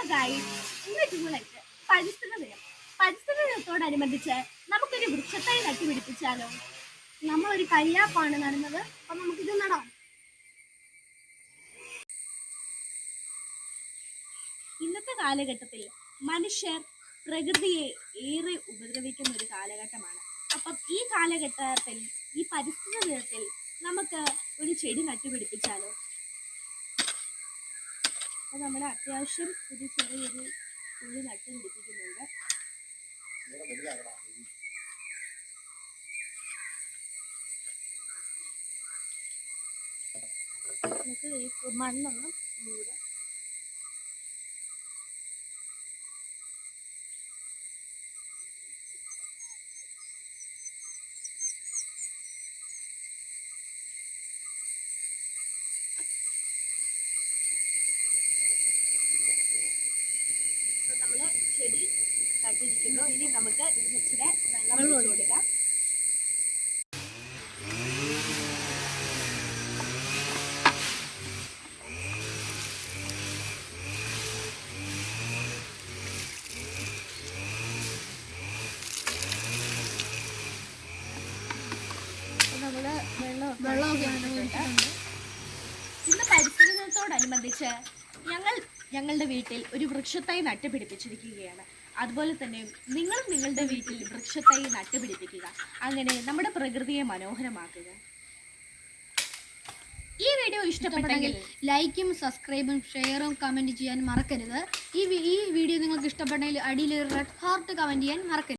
Hello guys ഇന്ന് ജൂണായിട്ട് പരിസ്ഥിതി ദിനം. പരിസ്ഥിതി ദിനത്തോടനുബന്ധിച്ച് നമുക്കൊരു വൃക്ഷത്തൈ നട്ടുപിടിപ്പിച്ചാലോ? നമ്മളൊരു കരിയാപ്പാണ് നടുന്നത്. അപ്പൊ നമുക്കിത് നടാം ഇന്നത്തെ കാലഘട്ടത്തിൽ മനുഷ്യർ പ്രകൃതിയെ ഏറെ ഉപദ്രവിക്കുന്ന ഒരു കാലഘട്ടമാണ്. അപ്പം ഈ കാലഘട്ടത്തിൽ ഈ പരിസ്ഥിതി ദിനത്തിൽ നമുക്ക് ഒരു ചെടി നട്ടുപിടിപ്പിച്ചാലോ? അപ്പോൾ നമ്മൾ അത്യാവശ്യം ഒരു ചെറിയൊരു ഉള്ളി നട്ട് പിടിപ്പിക്കുന്നുണ്ട്. നമുക്ക് ഈ മണ്ണൊന്നും മണ്ണൊന്ന് മൂടാം. നമ്മൾ ചെടി നട്ടിരിക്കുന്നു. ഇനി നമുക്ക് ഇതിനെ ഇച്ചിരി വെള്ളം ഒഴിച്ചു കൊടുക്കാം. വെള്ളമൊക്കെ. ഇന്ന് പരിസ്ഥിതി ദിനത്തോടനുബന്ധിച്ച് ഞങ്ങൾ ഞങ്ങളുടെ വീട്ടിൽ ഒരു വൃക്ഷത്തൈ നട്ടുപിടിപ്പിച്ചിരിക്കുകയാണ്. അതുപോലെ തന്നെ നിങ്ങൾ നിങ്ങളുടെ വീട്ടിൽ വൃക്ഷത്തൈ നട്ടുപിടിപ്പിക്കുക. അങ്ങനെ നമ്മുടെ പ്രകൃതിയെ മനോഹരമാക്കുക. ഈ വീഡിയോ ഇഷ്ടപ്പെട്ടെങ്കിൽ ലൈക്കും സബ്സ്ക്രൈബും ഷെയറും കമന്റ് ചെയ്യാൻ മറക്കരുത്. ഈ ഈ വീഡിയോ നിങ്ങൾക്ക് ഇഷ്ടപ്പെട്ടെങ്കിൽ അടിയിൽ റെഡ് ഹാർട്ട് കമന്റ് ചെയ്യാൻ മറക്കരുത്.